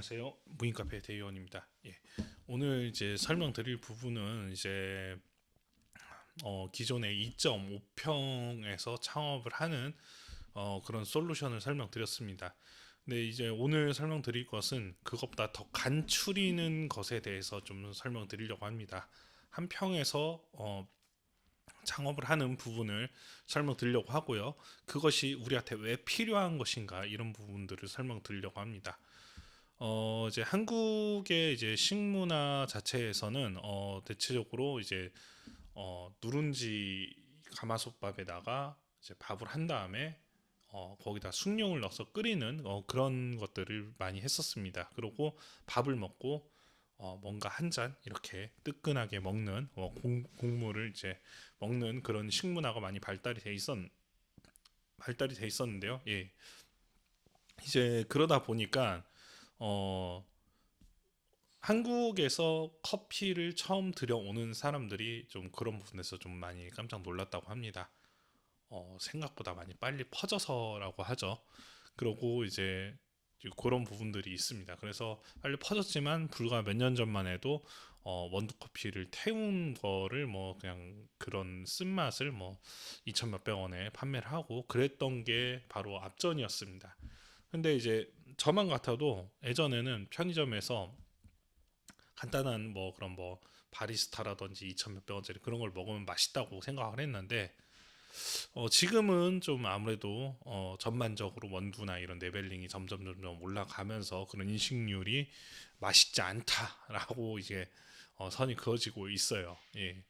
안녕하세요. 무인카페 대의원입니다. 예. 오늘 이제 설명드릴 부분은 이제 어, 기존의 2.5평에서 창업을 하는 어, 그런 솔루션을 설명드렸습니다. 근데 이제 오늘 설명드릴 것은 그것보다 더 간추리는 것에 대해서 좀 설명드리려고 합니다. 한 평에서 어, 창업을 하는 부분을 설명드리려고 하고요. 그것이 우리한테 왜 필요한 것인가 이런 부분들을 설명드리려고 합니다. 어 이제 한국의 이제 식문화 자체에서는 어 대체적으로 이제 어 누룽지 가마솥밥에다가 이제 밥을 한 다음에 어 거기다 숭늉을 넣어서 끓이는 어 그런 것들을 많이 했었습니다. 그리고 밥을 먹고 어 뭔가 한 잔 이렇게 뜨끈하게 먹는 어 공, 곡물을 이제 먹는 그런 식문화가 많이 발달이 돼 있었 발달이 돼 있었는데요. 예. 이제 그러다 보니까 어 한국에서 커피를 처음 들여오는 사람들이 좀 그런 부분에서 좀 많이 깜짝 놀랐다고 합니다. 어, 생각보다 많이 빨리 퍼져서라고 하죠. 그리고 이제 그런 부분들이 있습니다. 그래서 빨리 퍼졌지만 불과 몇 년 전만 해도 어, 원두 커피를 태운 거를 뭐 그냥 그런 쓴맛을 뭐 2천 몇백 원에 판매를 하고 그랬던 게 바로 앞전이었습니다. 근데 이제 저만 같아도 예전에는 편의점에서 간단한 뭐 그런 뭐 바리스타라든지 2천 몇백 원짜리 그런 걸 먹으면 맛있다고 생각을 했는데 어, 지금은 좀 아무래도 어, 전반적으로 원두나 이런 레벨링이 점점 점점 올라가면서 그런 인식률이 맛있지 않다라고 이제 어, 선이 그어지고 있어요. 예.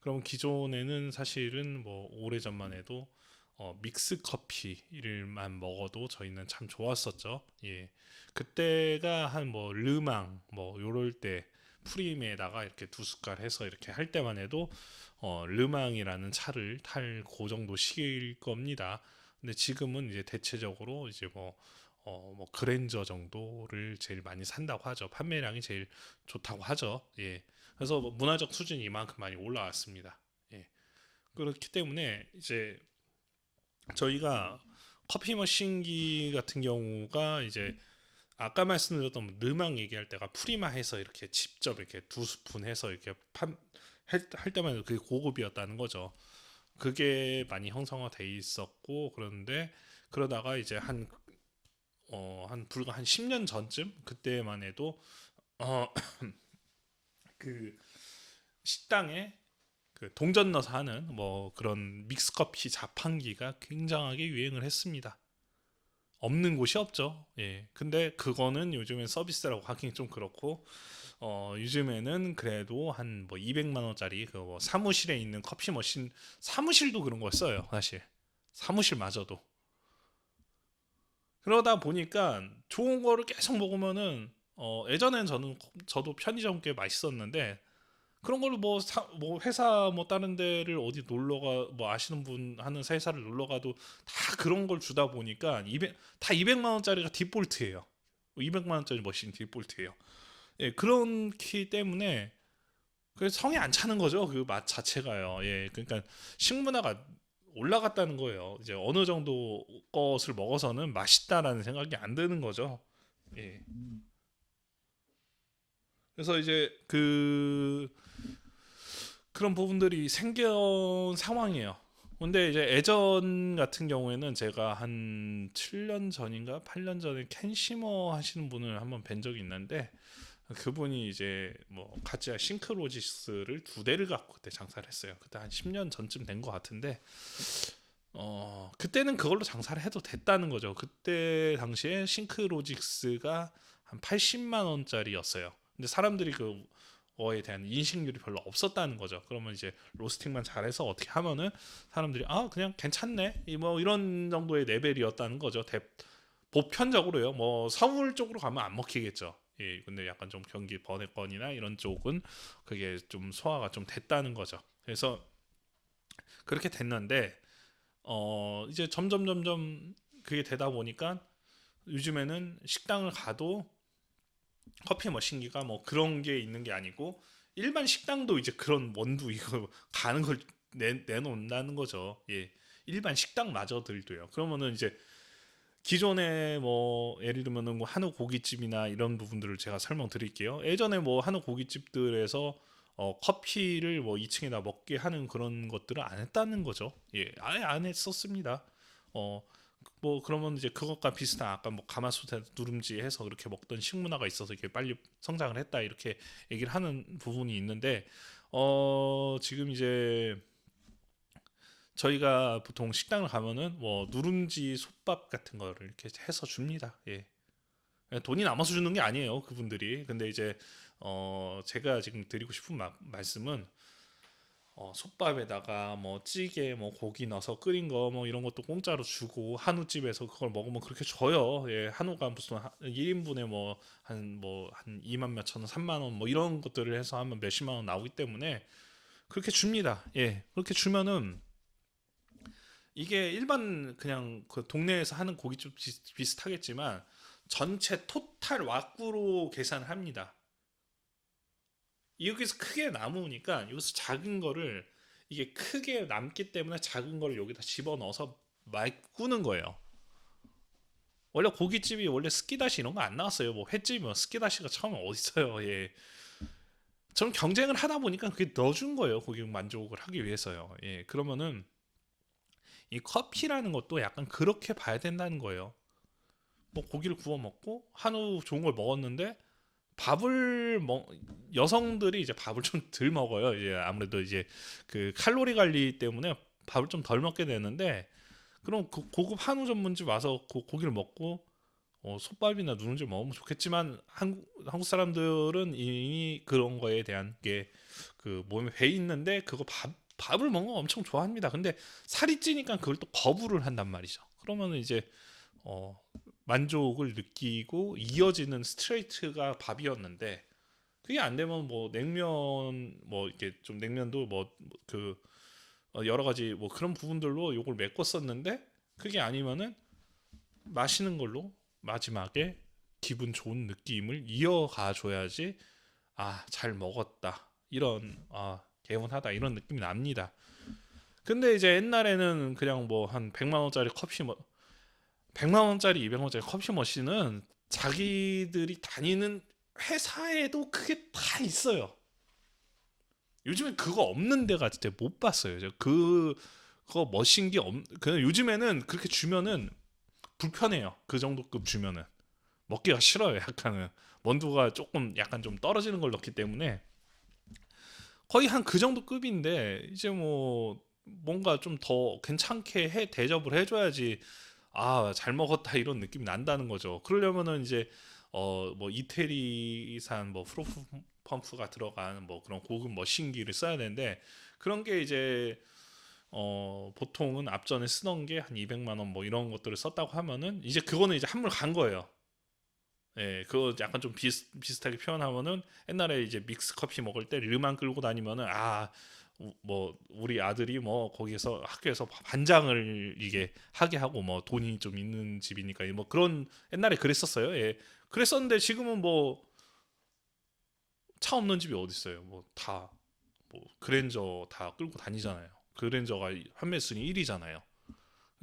그럼 기존에는 사실은 뭐 오래 전만 해도 어, 믹스 커피를만 먹어도 저희는 참 좋았었죠. 예. 그때가 한 뭐 르망 뭐 요럴 때 프림에다가 이렇게 두 숟갈 해서 이렇게 할 때만 해도 어, 르망이라는 차를 탈그 정도 시기일 겁니다. 근데 지금은 이제 대체적으로 이제 뭐 어, 뭐 그랜저 정도를 제일 많이 산다고 하죠. 판매량이 제일 좋다고 하죠. 예. 그래서 뭐 문화적 수준이 이만큼 많이 올라왔습니다. 예. 그렇기 때문에 이제 저희가 커피 머신기 같은 경우가 이제 아까 말씀드렸던 르망 얘기할 때가 프리마 해서 이렇게 직접 이렇게 두 스푼 해서 이렇게 판, 할, 할 때만 해도 그게 고급이었다는 거죠. 그게 많이 형성화돼 있었고 그런데 그러다가 이제 한 어, 한 불과 한 10년 전쯤 그때만 해도 어, 그 식당에 그 동전 넣어서 하는 뭐 그런 믹스 커피 자판기가 굉장하게 유행을 했습니다. 없는 곳이 없죠. 예. 근데 그거는 요즘엔 서비스라고 하긴 좀 그렇고 어 요즘에는 그래도 한 뭐 200만 원짜리 그 뭐 사무실에 있는 커피 머신 사무실도 그런 거 써요, 사실. 사무실마저도. 그러다 보니까 좋은 거를 계속 먹으면은 어 예전엔 저는 저도 편의점 꽤 맛있었는데 그런 걸로 뭐, 사, 뭐 회사 뭐 다른 데를 어디 놀러가 뭐 아시는 분 하는 회사를 놀러 가도 다 그런 걸 주다 보니까 200, 다 200만 원짜리가 디폴트예요. 200만 원짜리 머신 디폴트예요. 예, 그렇기 때문에 그 성이 안 차는 거죠. 그 맛 자체가요. 예, 그러니까 식문화가 올라갔다는 거예요. 이제 어느 정도 것을 먹어서는 맛있다라는 생각이 안 드는 거죠. 예. 그래서 이제 그 그런 부분들이 생겨온 상황이에요. 근데 이제 예전 같은 경우에는 제가 한 7년 전인가 8년 전에 캔시머 하시는 분을 한번 뵌 적이 있는데 그분이 이제 뭐 가짜 싱크로지스를 두 대를 갖고 그때 장사를 했어요. 그때 한 10년 전쯤 된 것 같은데 어 그때는 그걸로 장사를 해도 됐다는 거죠. 그때 당시에 싱크로직스가 한 80만 원짜리였어요. 근데 사람들이 그 거에 대한 인식률이 별로 없었다는 거죠. 그러면 이제 로스팅만 잘해서 어떻게 하면은 사람들이 아 그냥 괜찮네 뭐 이런 정도의 레벨이었다는 거죠. 대, 보편적으로요. 뭐 서울 쪽으로 가면 안 먹히겠죠. 예, 근데 약간 좀 경기 번외권이나 이런 쪽은 그게 좀 소화가 좀 됐다는 거죠. 그래서 그렇게 됐는데 어 이제 점점 점점 그게 되다 보니까 요즘에는 식당을 가도 커피 머신기가 뭐 그런 게 있는 게 아니고 일반 식당도 이제 그런 원두 이거 가는 걸 내, 내놓는다는 거죠. 예. 일반 식당마저들도요. 그러면은 이제 기존에 뭐 예를 들면은 뭐 한우 고깃집이나 이런 부분들을 제가 설명드릴게요. 예전에 뭐 한우 고깃집들에서 어, 커피를 뭐 2층에다 먹게 하는 그런 것들을 안 했다는 거죠. 예, 아예 안 했었습니다. 어, 뭐 그러면 이제 그것과 비슷한 아까 뭐 가마솥에 누룽지 해서 그렇게 먹던 식문화가 있어서 이렇게 빨리 성장을 했다 이렇게 얘기를 하는 부분이 있는데 어 지금 이제 저희가 보통 식당을 가면은 뭐 누룽지 솥밥 같은 거를 이렇게 해서 줍니다. 예. 돈이 남아서 주는 게 아니에요 그분들이 근데 이제 어 제가 지금 드리고 싶은 마- 말씀은 어, 솥밥에다가 뭐 찌개 뭐 고기 넣어서 끓인 거 뭐 이런 것도 공짜로 주고 한우집에서 그걸 먹으면 그렇게 줘요. 예, 한우가 무슨 1인분에 뭐 한 뭐 한 2만 몇천 원, 3만 원 뭐 이런 것들을 해서 하면 몇십만 원 나오기 때문에 그렇게 줍니다. 예. 그렇게 주면은 이게 일반 그냥 그 동네에서 하는 고깃집 비슷- 비슷하겠지만 전체 토탈 왁구로 계산을 합니다. 여기서 크게 남으니까 여기서 작은 거를 이게 크게 남기 때문에 작은 거를 여기다 집어 넣어서 말꾸는 거예요. 원래 고깃집이 원래 스키다시 이런 거 안 나왔어요. 뭐 횟집이면 스키다시가 처음에 어디 있어요. 예. 저는 경쟁을 하다 보니까 그게 넣어준 거예요. 고객 만족을 하기 위해서요. 예. 그러면은 이 커피라는 것도 약간 그렇게 봐야 된다는 거예요. 뭐 고기를 구워 먹고 한우 좋은 걸 먹었는데 밥을 먹 여성들이 이제 밥을 좀 덜 먹어요. 이제 아무래도 이제 그 칼로리 관리 때문에 밥을 좀 덜 먹게 되는데 그럼 그 고급 한우 전문집 와서 그 고기를 먹고 어, 솥밥이나 누룽지 먹으면 좋겠지만 한국 한국 사람들은 이미 그런 거에 대한 게 그 몸에 배 있는데 그거 밥 밥을 먹는 거 엄청 좋아합니다. 근데 살이 찌니까 그걸 또 거부를 한단 말이죠. 그러면은 이제 어 만족을 느끼고 이어지는 스트레이트가 밥이었는데 그게 안 되면 뭐 냉면 뭐 이렇게 좀 냉면도 뭐 그 여러 가지 뭐 그런 부분들로 요걸 메꿨었는데 그게 아니면은 마시는 걸로 마지막에 기분 좋은 느낌을 이어가 줘야지 아 잘 먹었다 이런 아 개운하다 이런 느낌이 납니다. 근데 이제 옛날에는 그냥 뭐 한 100만 원짜리 커피 뭐 100만 원짜리 200만 원짜리 커피 머신은 자기들이 다니는 회사에도 그게 다 있어요. 요즘엔 그거 없는 데가 진짜 못 봤어요. 저 그, 그거 머신 게 없, 그냥 요즘에는 그렇게 주면은 불편해요. 그 정도급 주면은. 먹기가 싫어요. 약간은. 원두가 조금 약간 좀 떨어지는 걸 넣기 때문에 거의 한 그 정도 급인데 이제 뭐 뭔가 좀 더 괜찮게 해 대접을 해줘야지 아 잘 먹었다 이런 느낌이 난다는 거죠. 그러려면은 이제 어 뭐 이태리산 뭐 프로프 펌프가 들어간 뭐 그런 고급 머신기를 써야 되는데 그런 게 이제 어 보통은 앞전에 쓰던 게 한 200만 원 뭐 이런 것들을 썼다고 하면은 이제 그거는 이제 한물 간 거예요. 예, 그거 약간 좀 비슷, 비슷하게 표현하면은 옛날에 이제 믹스 커피 먹을 때 르만 끌고 다니면은 아, 우- 뭐 우리 아들이 뭐 거기에서 학교에서 반장을 이게 하게 하고 뭐 돈이 좀 있는 집이니까 뭐 그런 옛날에 그랬었어요. 예. 그랬었는데 지금은 뭐 차 없는 집이 어디 있어요? 뭐다뭐 그랜저 다 끌고 다니잖아요. 그랜저가 판매 순위 1위잖아요.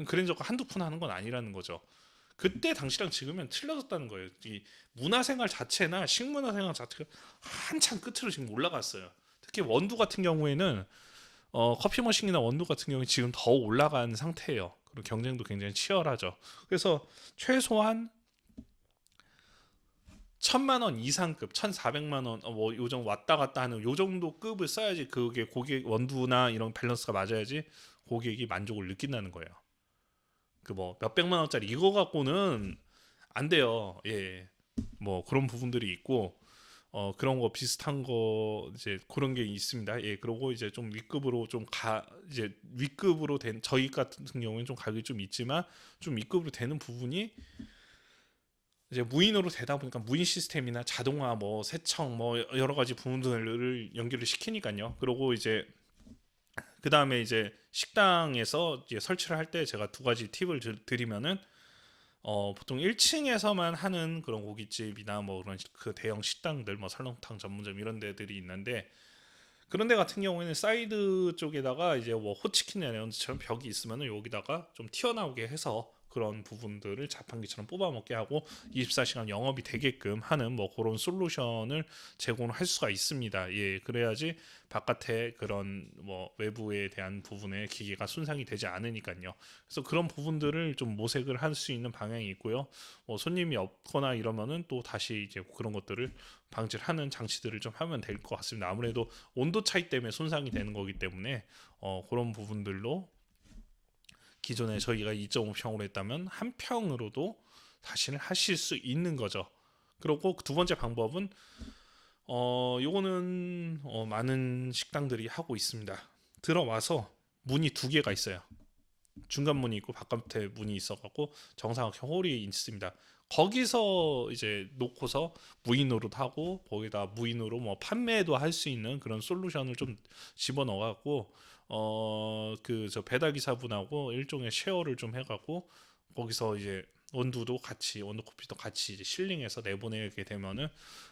그랜저가 한두 푼 하는 건 아니라는 거죠. 그때 당시랑 지금은 틀려졌다는 거예요. 이 문화생활 자체나 식문화생활 자체가 한참 끝으로 지금 올라갔어요. 특히 원두 같은 경우에는 어, 커피 머신이나 원두 같은 경우에 지금 더 올라간 상태예요. 그리고 경쟁도 굉장히 치열하죠. 그래서 최소한 천만 원 이상급, 천사백만 원, 어, 뭐 요정 왔다 갔다 하는 요 정도 급을 써야지 그게 고객 원두나 이런 밸런스가 맞아야지 고객이 만족을 느낀다는 거예요. 그 뭐 몇백만 원짜리 이거 갖고는 안 돼요. 예. 뭐 그런 부분들이 있고 어 그런 거 비슷한 거 이제 그런 게 있습니다. 예. 그리고 이제 좀 윗급으로 좀 가 이제 윗급으로 된 저희 같은 경우에는 좀 가격이 좀 있지만 좀 윗급으로 되는 부분이 이제 무인으로 되다 보니까 무인 시스템이나 자동화 뭐 세청 뭐 여러 가지 부분들을 연결을 시키니까요. 그리고 이제 그 다음에 이제 식당에서 이제 설치를 할 때 제가 두 가지 팁을 드- 드리면은 어 보통 1층에서만 하는 그런 고깃집이나 뭐 그런 그 대형 식당들 뭐 설렁탕 전문점 이런 데들이 있는데 그런 데 같은 경우에는 사이드 쪽에다가 이제 뭐 호치킨 레런지처럼 벽이 있으면은 여기다가 좀 튀어나오게 해서 그런 부분들을 자판기처럼 뽑아먹게 하고 24시간 영업이 되게끔 하는 뭐 그런 솔루션을 제공을 할 수가 있습니다. 예, 그래야지 바깥에 그런 뭐 외부에 대한 부분에 기계가 손상이 되지 않으니까요. 그래서 그런 부분들을 좀 모색을 할 수 있는 방향이 있고요. 뭐 손님이 없거나 이러면은 또 다시 이제 그런 것들을 방지를 하는 장치들을 좀 하면 될 것 같습니다. 아무래도 온도 차이 때문에 손상이 되는 거기 때문에 어, 그런 부분들로 기존에 저희가 2.5평으로 했다면 한 평으로도 다시는 하실 수 있는 거죠. 그리고 두 번째 방법은 어 요거는 어, 많은 식당들이 하고 있습니다. 들어와서 문이 두 개가 있어요. 중간 문이 있고 바깥에 문이 있어갖고 정상적인 홀이 있습니다. 거기서 이제 놓고서 무인으로도 하고 거기다 무인으로 뭐 판매도 할 수 있는 그런 솔루션을 좀 집어넣어갖고 어 그 저 배달 기사분하고 일종의 쉐어를 좀 해갖고 거기서 이제 원두도 같이 원두 커피도 같이 이제 실링해서 내보내게 되면은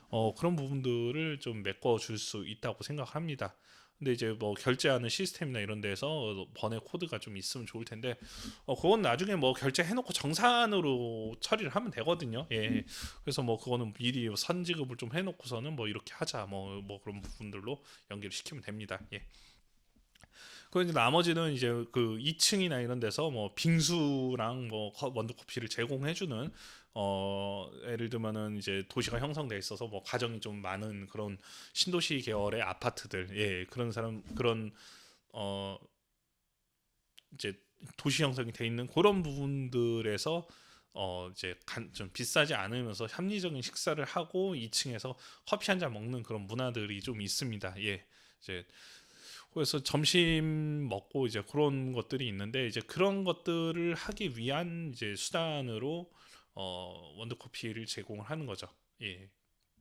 어 그런 부분들을 좀 메꿔 줄 수 있다고 생각합니다. 근데 이제 뭐 결제하는 시스템이나 이런 데서 번외 코드가 좀 있으면 좋을 텐데 어 그건 나중에 뭐 결제해 놓고 정산으로 처리를 하면 되거든요. 예. 그래서 뭐 그거는 미리 선지급을 좀 해 놓고서는 뭐 이렇게 하자 뭐 뭐 그런 부분들로 연결을 시키면 됩니다. 예. 그 이제 나머지는 이제 그 2층이나 이런 데서 뭐 빙수랑 뭐 커- 원두 커피를 제공해주는 어 예를 들면은 이제 도시가 형성돼 있어서 뭐 가정이 좀 많은 그런 신도시 계열의 아파트들 예 그런 사람 그런 어 이제 도시 형성이 돼 있는 그런 부분들에서 어 이제 간, 좀 비싸지 않으면서 합리적인 식사를 하고 2층에서 커피 한 잔 먹는 그런 문화들이 좀 있습니다. 예. 이제 그래서 점심 먹고 이제 그런 것들이 있는데 이제 그런 것들을 하기 위한 이제 수단으로 어 원두 커피를 제공을 하는 거죠. 예.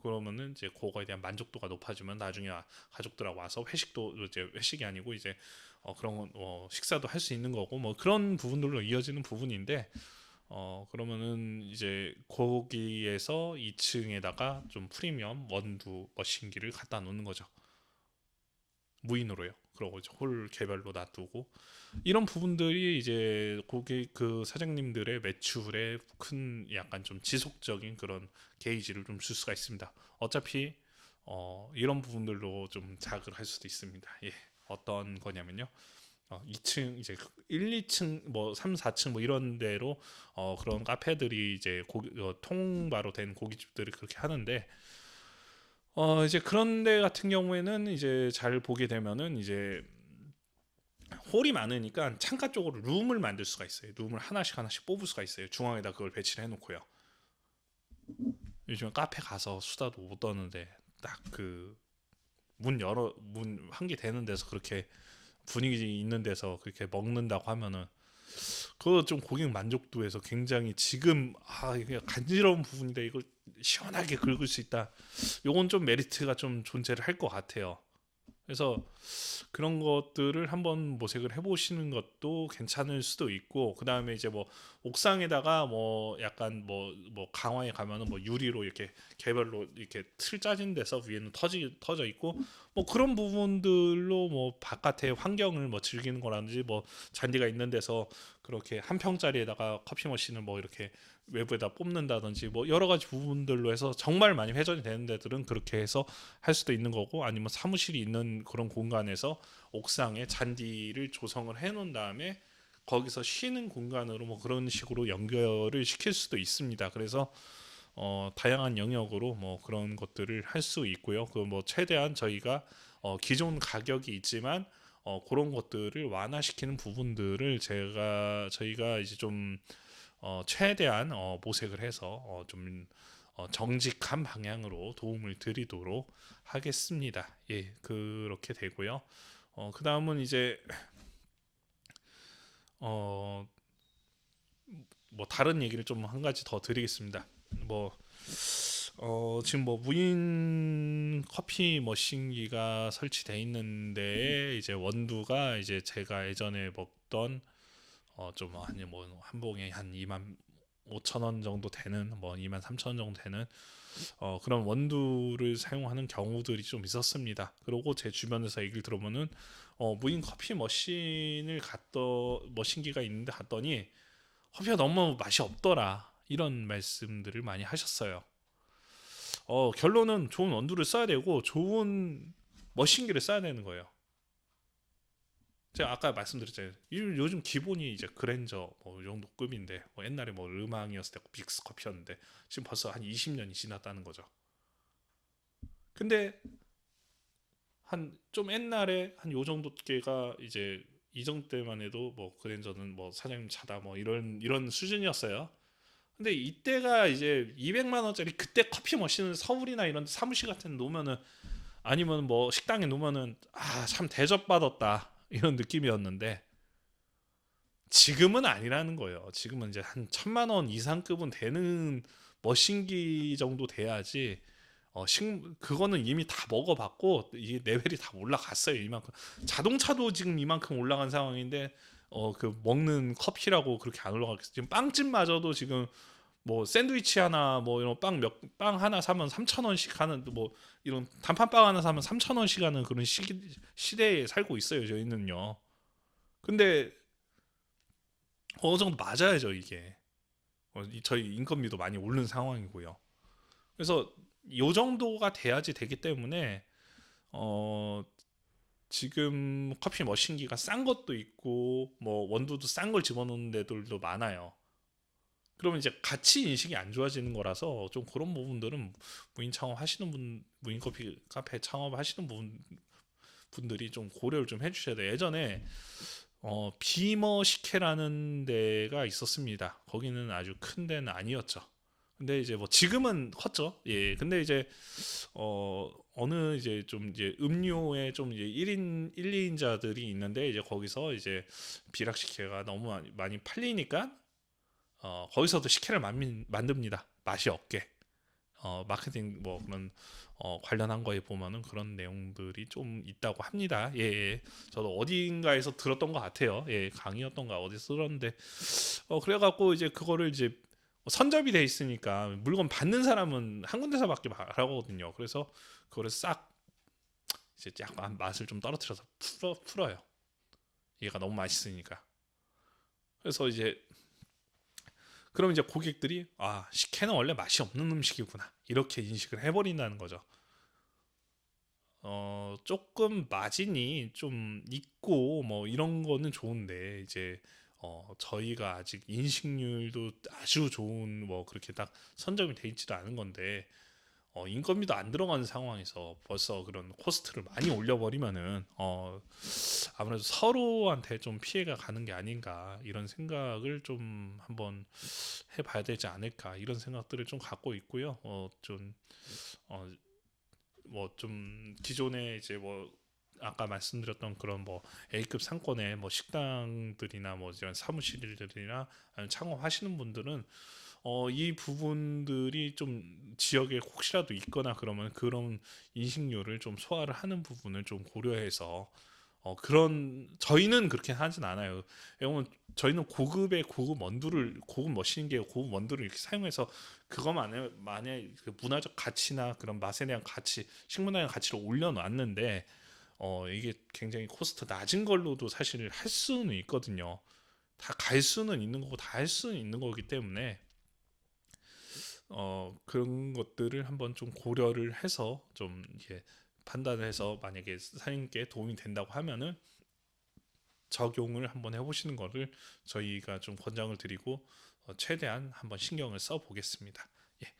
그러면은 이제 그거에 대한 만족도가 높아지면 나중에 와- 가족들하고 와서 회식도 이제 회식이 아니고 이제 어 그런 건, 어 식사도 할 수 있는 거고 뭐 그런 부분들로 이어지는 부분인데 어 그러면은 이제 거기에서 2층에다가 좀 프리미엄 원두 머신기를 갖다 놓는 거죠. 무인으로요. 그러고 이제 홀 개별로 놔두고 이런 부분들이 이제 고객 그 사장님들의 매출에 큰 약간 좀 지속적인 그런 게이지를 좀 줄 수가 있습니다. 어차피 어 이런 부분들로 좀 자극을 할 수도 있습니다. 예. 어떤 거냐면요. 어 2층 이제 1, 2층 뭐 3, 4층 뭐 이런 데로 어 그런 카페들이 이제 고기 어, 통바로 된 고깃집들이 그렇게 하는데 어 이제 그런 데 같은 경우에는 이제 잘 보게 되면은 이제 홀이 많으니까 창가 쪽으로 룸을 만들 수가 있어요. 룸을 하나씩 하나씩 뽑을 수가 있어요. 중앙에다 그걸 배치를 해놓고요. 요즘 카페 가서 수다도 못 떠는데 딱 그 문 열어 문 한 개 되는 데서 그렇게 분위기 있는 데서 그렇게 먹는다고 하면은 그거 좀 고객 만족도에서 굉장히 지금 아 이게 간지러운 부분인데 이걸 시원하게 긁을 수 있다. 요건 좀 메리트가 좀 존재를 할 것 같아요. 그래서 그런 것들을 한번 모색을 해보시는 것도 괜찮을 수도 있고 그 다음에 이제 뭐 옥상에다가 뭐 약간 뭐뭐 강화에 가면은 뭐 유리로 이렇게 개별로 이렇게 틀 짜진 데서 위에는 터지 터져 있고 뭐 그런 부분들로 뭐 바깥의 환경을 뭐 즐기는 거라든지 뭐 잔디가 있는 데서 그렇게 한 평짜리에다가 커피 머신을 뭐 이렇게 외부에다 뽑는다든지 뭐 여러 가지 부분들로 해서 정말 많이 회전이 되는 데들은 그렇게 해서 할 수도 있는 거고 아니면 사무실이 있는 그런 공간에서 옥상에 잔디를 조성을 해 놓은 다음에 거기서 쉬는 공간으로 뭐 그런 식으로 연결을 시킬 수도 있습니다. 그래서 어 다양한 영역으로 뭐 그런 것들을 할 수 있고요. 그 뭐 최대한 저희가 어 기존 가격이 있지만 어 그런 것들을 완화시키는 부분들을 제가 저희가 이제 좀 어 최대한 어 모색을 해서 어 좀 어 정직한 방향으로 도움을 드리도록 하겠습니다. 예, 그렇게 되고요. 어 그 다음은 이제 어 뭐 다른 얘기를 좀 한 가지 더 드리겠습니다. 뭐 어, 지금 뭐 무인 커피 머신기가 설치돼 있는데 이제 원두가 이제 제가 예전에 먹던 어좀 아니 뭐한 봉에 한 2만 5천 원 정도 되는 뭐 2만 3천 원 정도 되는 어 그런 원두를 사용하는 경우들이 좀 있었습니다. 그리고 제 주변에서 얘기를 들어보면 어 무인 커피 머신을 갔더 머신기가 있는데 갔더니 커피가 너무 맛이 없더라 이런 말씀들을 많이 하셨어요. 어, 결론은 좋은 원두를 써야 되고 좋은 머신기를 써야 되는 거예요. 제가 아까 말씀드렸잖아요. 요- 요즘 기본이 이제 그랜저 뭐이 정도 급인데 뭐 옛날에 뭐 르망이었을 때 빅스 커피였는데 지금 벌써 한 20년이 지났다는 거죠. 근데 한 좀 옛날에 한 요 정도 께가 이제 이정 때만 해도 뭐 그랜저는 뭐 사장님 차다 뭐 이런 이런 수준이었어요. 근데 이때가 이제 200만 원짜리 그때 커피 머신을 서울이나 이런 사무실 같은 데 놓으면은 아니면 뭐 식당에 놓으면은 아 참 대접 받았다 이런 느낌이었는데 지금은 아니라는 거예요. 지금은 이제 한 천만 원 이상급은 되는 머신기 정도 돼야지 어, 식, 그거는 이미 다 먹어봤고 이게 레벨이 다 올라갔어요 이만큼 자동차도 지금 이만큼 올라간 상황인데 어 그 먹는 커피라고 그렇게 안 올라갔겠어요 지금 빵집마저도 지금 뭐 샌드위치 하나 뭐 이런 빵몇빵 하나 사면 3천 원씩 하는 뭐 이런 단팥빵 하나 사면 3천 원씩 하는 그런 시기, 시대에 살고 있어요 저희는요. 근데 어느 정도 맞아야죠 이게. 어, 이- 저희 인건비도 많이 오른 상황이고요. 그래서 요 정도가 돼야지 되기 때문에 어 지금 커피 머신기가 싼 것도 있고 뭐 원두도 싼 걸 집어넣는 데들도 많아요. 그러면 이제 가치 인식이 안 좋아지는 거라서 좀 그런 부분들은 무인 창업 하시는 분, 무인 커피 카페 창업 하시는 분 분들이 좀 고려를 좀 해주셔야 돼요. 예전에 어 비머 식혜라는 데가 있었습니다. 거기는 아주 큰 데는 아니었죠. 근데 이제 뭐 지금은 컸죠. 예. 근데 이제 어 어느 이제 좀 이제 음료에 좀 이제 1인 1, 2인자들이 있는데 이제 거기서 이제 비락 식혜가 너무 많이 팔리니까 어 거기서도 식혜를 만, 만듭니다. 맛이 없게. 어 마케팅 뭐 그런 어 관련한 거에 보면은 그런 내용들이 좀 있다고 합니다. 예, 예. 저도 어딘가에서 들었던 것 같아요. 예, 강의였던가 어디서 들었는데 어 그래갖고 이제 그거를 이제 선접이 돼 있으니까 물건 받는 사람은 한 군데서밖에 말하거든요. 그래서 그거를 싹 이제 약간 맛을 좀 떨어뜨려서 풀어 풀어요. 얘가 너무 맛있으니까. 그래서 이제 그럼 이제 고객들이 아 식혜는 원래 맛이 없는 음식이구나 이렇게 인식을 해버린다는 거죠. 어 조금 마진이 좀 있고 뭐 이런 거는 좋은데 이제 어 저희가 아직 인식률도 아주 좋은 뭐 그렇게 딱 선점이 돼 있지도 않은 건데 어 인건비도 안 들어가는 상황에서 벌써 그런 코스트를 많이 올려버리면은 어 아무래도 서로한테 좀 피해가 가는 게 아닌가 이런 생각을 좀 한번 해봐야 되지 않을까 이런 생각들을 좀 갖고 있고요. 어 좀 어 뭐 좀 기존에 이제 뭐 아까 말씀드렸던 그런 뭐 A급 상권의 뭐 식당들이나 뭐 이런 사무실들이나 창업하시는 분들은 어 이 부분들이 좀 지역에 혹시라도 있거나 그러면 그런 인식률을 좀 소화를 하는 부분을 좀 고려해서 어 그런 저희는 그렇게 하진 않아요. 왜냐면 저희는 고급의 고급 원두를 고급 머신기에 고급 원두를 이렇게 사용해서 그것만에 만약 그 문화적 가치나 그런 맛에 대한 가치, 식문화의 가치를 올려놨는데 어 이게 굉장히 코스트 낮은 걸로도 사실 할 수는 있거든요. 다 갈 수는 있는 거고 다 할 수는 있는 거기 때문에 어 그런 것들을 한번 좀 고려를 해서 좀 이게 판단을 해서 만약에 사장님께 도움이 된다고 하면은 적용을 한번 해보시는 거를 저희가 좀 권장을 드리고 어, 최대한 한번 신경을 써 보겠습니다.